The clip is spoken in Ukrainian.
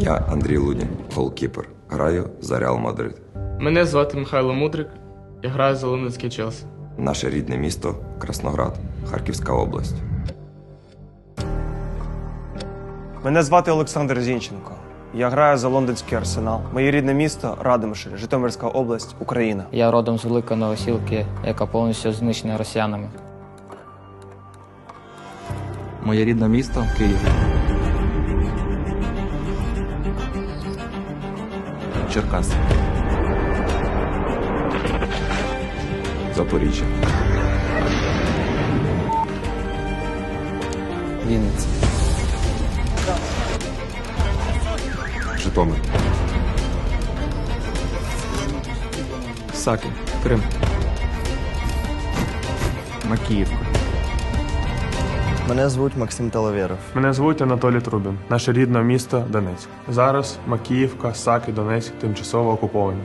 Я Андрій Лунін, голкіпер. Граю за Реал Мадрид. Мене звати Михайло Мудрик. Я граю за Лондонський Челсі. Наше рідне місто Красноград, Харківська область. Мене звати Олександр Зінченко. Я граю за лондонський арсенал. Моє рідне місто Радомишль, Житомирська область, Україна. Я родом з Великої Новосілки, яка повністю знищена росіянами. Моє рідне місто Київ. Черкаси. Запоріжжя. Вінниця. Житомир. Саки. Крим. Макіївка. Мене звуть Максим Таловєров. Мене звуть Анатолій Трубін, наше рідне місто Донецьк. Зараз Макіївка, Саки, Донецьк тимчасово окуповані.